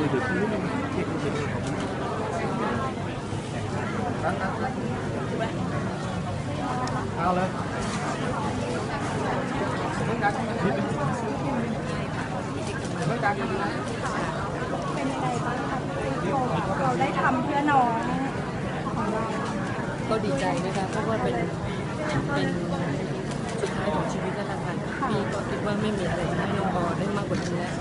มือถือที่นเอาเลยเรื่องการเรื่องการเป็นอะไรบ้างเราได้ทำเพื่อน้องก็ดีใจนะคะเพราะว่าเป็นเป็นจุดหมายของชีวิตแล้วค่ะพี่ก็คิดว่าไม่มีอะไรให้น้องออได้มากกว่านี้แล้ว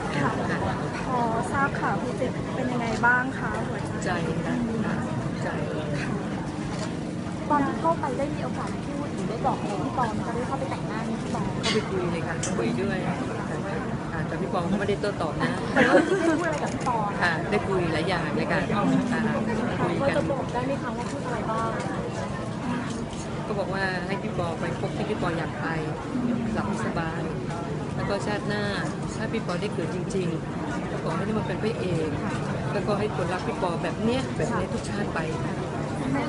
จิ๊บเป็นยังไงบ้างคะหัวใจใจค่ะใจตอนที่เข้าไปได้มีโอกาสพูดหรือได้บอกอะไรพี่ปอนจะได้เข้าไปแต่งหน้าพี่ปอนเข้าไปคุยเลยค่ะคุยด้วยค่ะแต่พี่ปองเขาไม่ได้โต้ตอบนะได้พูดอะไรกับพี่ปอนค่ะ ได้คุยหลายอย่างเลยค่ะคุยก็กันจะบอกได้ไหมคะว่าพูดอะไรบ้างก็บอกว่าให้พี่ปอไปพบที่พี่ปออยากไปหลับสบายแล้วก็ชาติหน้าถ้าพี่ปอได้เกิดจริง ๆ ขอให้ได้มาเป็นพระเอกแล้วก็ให้คนรักพี่ปอแบบเนี้ยแบบนี้ทุกชาติไปค่ะ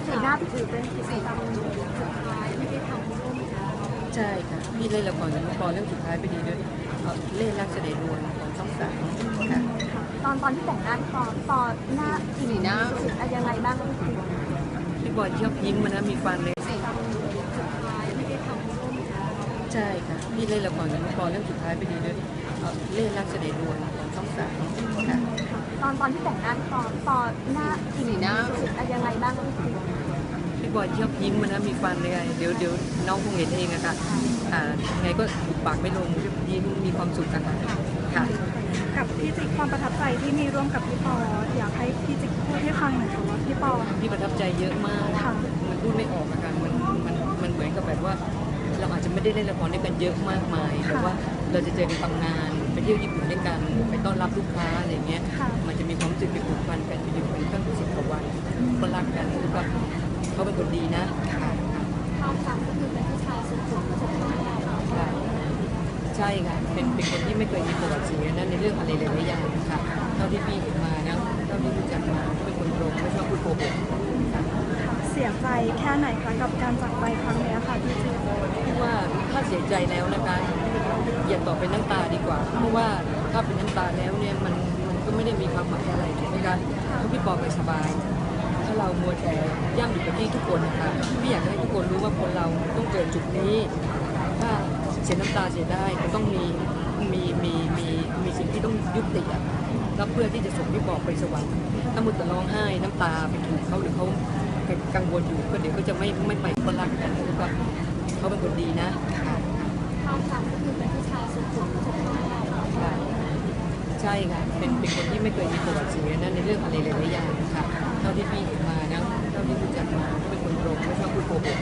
สีหน้าพี่ถือเป็นสีดำสุดท้ายที่ได้ทำร่วมกันใช่ค่ะพี่เล่นละครกับน้องปอเรื่องสุดท้ายไปดีด้วยเอ่อเล่นรักเสด็จดวงของช่องสามค่ะตอนตอนที่แต่งหน้าพี่ปอนปอนหน้าสีหน้ายังไงบ้างพี่จิ๊บพี่บอลชอบยิ้มมันนะมีฟันเลย สีดำสุดท้ายที่ได้ทำร่วมกัน ใช่ค่ะพี่เล่นละครกับน้องปอเรื่องสุดท้ายไปดีด้วยเอ่อเล่นรักเสด็จดวงของช่องสามค่ะตอนตอนที่แต่งหน้าพี่ปอนปอนหน้าสีหน้ายังไงบ้างพี่จิ๊บพี่บอลชอบยิ้มมันนะมีฟันเลยอะเดี๋ยวเดี๋ยวน้องคงเห็นเองอะค่ะอ่าไงก็บุกปากไม่ลงยิ้มมีความสุขกันค่ะค่ะกับพี่จิ๊กความประทับใจที่มีร่วมกับพี่ปออยากให้พี่จิ๊กพูดให้ฟังหน่อยค่ะว่าพี่ปอพี่ประทับใจเยอะมากค่ะมันพูดไม่ออกอะค่ะมันมันมันเหมือนกับแบบว่าเราอาจจะ ไม่ได้เล่นละครด้วยกันเยอะมากมายแต่ว่าเราจะเจอกันทำงานไปเที่ยวญี่ปุ่นด้วยกันไปต้อนรับลูกค้าอะไรอย่างเงี้ยค่ะมันจะมีความรู้สึกไปผูกพันกันไปอยู่กันตั้งสิบกว่าวันก็รักกันแล้วก็เขาเป็นคนดีนะภาพจำก็คือเป็นผู้ชายสุขุมสุขภาพค่ะใช่ค่ะเป็นเป็นคนที่ไม่เคยมีประวัติเสียนะในเรื่องอะไรหลายๆอย่างค่ะเท่าที่พี่เห็นมานะเท่าที่รู้จักมาเขาเป็นคนตรงไม่ชอบพูดโกหกค่ะเสียใจแค่ไหนคะกับการจากไปครั้งนี้ค่ะพี่จิ๊กพี่ว่าถ้าเสียใจแล้วนะคะอย่าตอบเป็นน้ำตาดีกว่า เพราะว่าถ้าเป็นน้ำตาแล้วเนี่ยมันมันก็ไม่ได้มีความหมายอะไรถูกไหมคะเพราะพี่ปอไปสบาย ถ้าเรามัวแต่ย่ำอยู่กับที่ทุกคนนะคะพี่อยากให้ทุกคนรู้ว่าคนเราต้องเจอจุดนี้ ถ้าเสียน้ำตาเสียได้ก็ต้องมีมีมีมีมีสิ่งที่ต้องยุติอะแล้วเพื่อที่จะส่งพี่ปอไปสวรรค์ถ้ามุดแต่ร้องไห้น้ำตาไปถูกเขาหรือเขา กังวลอยู่ก็เดี๋ยวก็จะไม่ไม่ไปคนรักกันแล้วก็เขาเป็นคนดีนะภาพจำก็คือเป็นผู้ชายสุขุมสุขภาพค่ะใช่ค่ะเป็นเป็นคนที่ไม่เคยมีประวัติเสียนะในเรื่องอะไรหลายๆอย่างค่ะเท่าที่พี่เห็นมานะเท่าที่รู้จักมาเขาเป็นคนตรงไม่ชอบพูดโกหก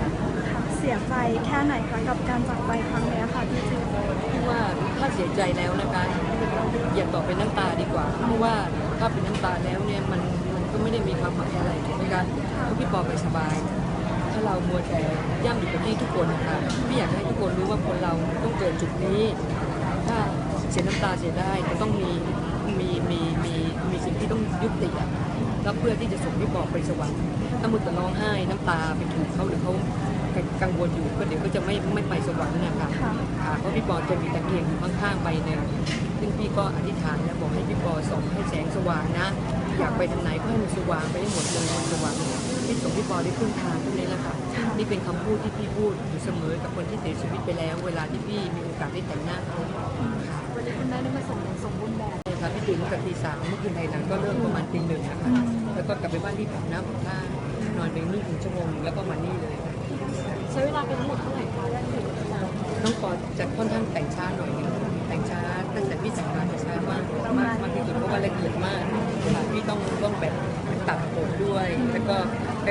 ค่ะเสียใจแค่ไหนคะกับการจากไปครั้งนี้ค่ะพี่จิ๊กพี่ว่าถ้าเสียใจแล้วนะคะอย่าตอบเป็นน้ำตาดีกว่าเพราะว่าถ้าเป็นน้ำตาแล้วเนี่ยมันมัน ก็ไม่ได้มีความหมายอะไรถูกไหมคะเพราะพี่ปอไปสบาย ถ้าเรามัวแต่ย่ำอยู่กับที่ทุกคนนะคะพี่อยากให้ทุกคนรู้ว่าคนเราต้องเจอจุดนี้ ถ้าเสียน้ำตาเสียได้ก็ต้องมีมีมีมีมีสิ่งที่ต้องยุติอะแล้วเพื่อที่จะส่งพี่ปอไปสวรรค์ถ้ามุดแต่ร้องไห้น้ำตาไปถูกเขาหรือเขากังวลอยู่ก็เดี๋ยวก็จะไม่ไม่ไปสวรรค์นะคะค่ะค่ะเพราะพี่ปอจะมีตะเกียงอยู่ข้างๆใบหนึ่งซึ่งพี่ก็อธิษฐานแล้วบอกให้พี่ปอ ไปทางไหนก็ให้มันสว่างไปให้หมดเลยมันสว่างที่ส่งพี่ปอได้ขึ้นทางตรงนี้แหละค่ะนี่เป็นคำพูดที่พี่พูดอยู่เสมอกับคนที่เสียชีวิตไปแล้ว เวลาที่พี่มีโอกาสได้แต่งหน้าเขาค่ะวันนี้คุณแม่ได้มาส่งอย่างสมบูรณ์แบบใช่ค่ะพี่ตื่นตั้งแต่ตีสามเมื่อคืนไทยหนังก็เริ่มประมาณตีหนึ่งนะคะแล้วก็กลับไปบ้านที่ผับน้ำผับท่านอนไปนึ่งถึงชั่วโมงหนึ่งแล้วก็มานี่เลยค่ะใช้เวลาไปทั้งหมดเท่าไหร่คะได้ถึงประมาณน้องปอจะค่อนข้างแต่งช้าหน่อยนึงแต่งช้าตั้งแต่พี่แต่งมาจะช้ามากมากมากที่สุดเพราะว่าละเอียดมากค่ะพี่ต้องต้องแบบตัดผมด้วย แล้วก็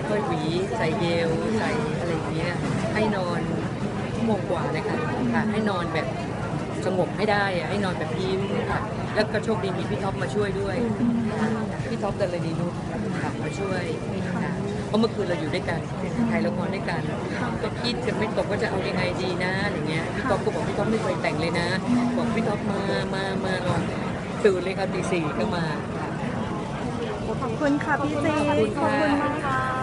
ค่อยๆหวีใส่เยลใส่อะไรอย่างเงี้ยให้นอนชั่วโมงกว่าเลยค่ะค่ะให้นอนแบบสงบให้ได้อะให้นอนแบบยิ้มค่ะแล้วก็โชคดีมีพี่ท็อปมาช่วยด้วยค่ะพี่ท็อปดลนีนุชค่ะมาช่วยค่ะเพราะเมื่อคืนเราอยู่ด้วยกันถ่ายละครด้วยกันก็คิดกันไม่ตกว่าจะเอายังไงดีนะอะไรเงี้ยพี่ท็อปก็บอกพี่ท็อปไม่เคยแต่งเลยนะ บอกพี่ท็อปมามามาลองตื่นเลยค่ะตีสี่ก็มาค่ะ ขอบคุณค่ะพี่เจขอบคุณมากค่ะ